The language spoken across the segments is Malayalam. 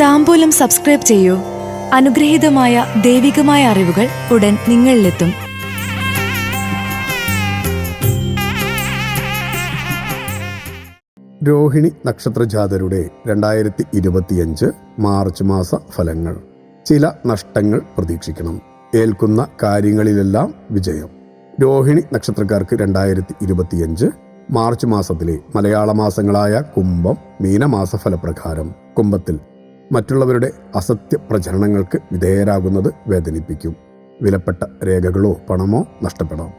താമ്പൂലം സബ്സ്ക്രൈബ് ചെയ്യൂ. അനുഗ്രഹീതമായ ദൈവികമായ അറിവുകൾ ഉടൻ നിങ്ങളിലെത്തും. രോഹിണി നക്ഷത്രജാതരുടെ രണ്ടായിരത്തി ഇരുപത്തിയഞ്ച് മാർച്ച് മാസ ഫലങ്ങൾ. ചില നഷ്ടങ്ങൾ പ്രതീക്ഷിക്കണം. ഏൽക്കുന്ന കാര്യങ്ങളിലെല്ലാം വിജയം. രോഹിണി നക്ഷത്രക്കാർക്ക് രണ്ടായിരത്തി ഇരുപത്തിയഞ്ച് മാർച്ച് മാസത്തിലെ മലയാള മാസങ്ങളായ കുംഭം മീനമാസ ഫലപ്രകാരം. കുംഭത്തിൽ മറ്റുള്ളവരുടെ അസത്യ പ്രചരണങ്ങൾക്ക് വിധേയരാകുന്നത് വേദനിപ്പിക്കും. വിലപ്പെട്ട രേഖകളോ പണമോ നഷ്ടപ്പെടാം.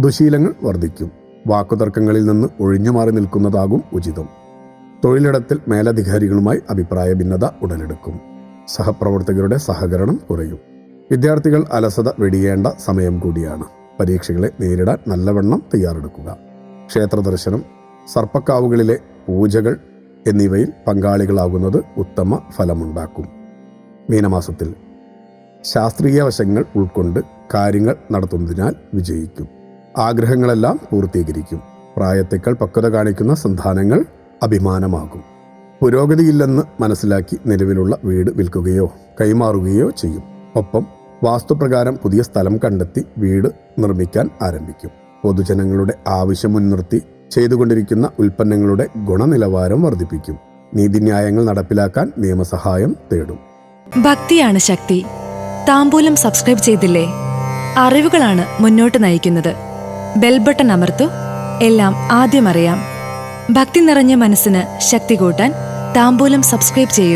ദുശീലങ്ങൾ വർദ്ധിക്കും. വാക്കുതർക്കങ്ങളിൽ നിന്ന് ഒഴിഞ്ഞുമാറി നിൽക്കുന്നതാകും ഉചിതം. തൊഴിലിടത്തിൽ മേലധികാരികളുമായി അഭിപ്രായ ഭിന്നത ഉടലെടുക്കും. സഹപ്രവർത്തകരുടെ സഹകരണം കുറയും. വിദ്യാർത്ഥികൾ അലസത വെടിയേണ്ട സമയം കൂടിയാണ്. പരീക്ഷകളെ നേരിടാൻ നല്ലവണ്ണം തയ്യാറെടുക്കുക. ക്ഷേത്രദർശനം സർപ്പക്കാവുകളിലെ പൂജകൾ എന്നിവയിൽ പങ്കാളികളാകുന്നത് ഉത്തമ ഫലമുണ്ടാക്കും. മീനമാസത്തിൽ ശാസ്ത്രീയ വശങ്ങൾ ഉൾക്കൊണ്ട് കാര്യങ്ങൾ നടത്തുന്നതിനാൽ വിജയിക്കും. ആഗ്രഹങ്ങളെല്ലാം പൂർത്തീകരിക്കും. പ്രായത്തേക്കാൾ പക്വത കാണിക്കുന്ന സന്താനങ്ങൾ അഭിമാനമാകും. പുരോഗതിയില്ലെന്ന് മനസ്സിലാക്കി നിലവിലുള്ള വീട് വിൽക്കുകയോ കൈമാറുകയോ ചെയ്യും. ഒപ്പം വാസ്തുപ്രകാരം പുതിയ സ്ഥലം കണ്ടെത്തി വീട് നിർമ്മിക്കാൻ ആരംഭിക്കും. പൊതുജനങ്ങളുടെ ആവശ്യം മുൻനിർത്തി ചെയ്തുകൊണ്ടിരിക്കുന്ന ഉൽപ്പന്നങ്ങളുടെ ഗുണനിലവാരം വർദ്ധിപ്പിക്കും. നീതിന്യായങ്ങൾ നടപ്പിലാക്കാൻ നിയമസഹായം തേടും. ഭക്തിയാണ് ശക്തി. താമ്പൂലം സബ്സ്ക്രൈബ് ചെയ്തില്ലേ? അറിവുകളാണ് മുന്നോട്ട് നയിക്കുന്നത്. ബെൽബട്ടൺ അമർത്തു. എല്ലാം ആദ്യം അറിയാം. ഭക്തി നിറഞ്ഞ മനസ്സിന് ശക്തി കൂട്ടാൻ താമ്പൂലം സബ്സ്ക്രൈബ് ചെയ്യൂ.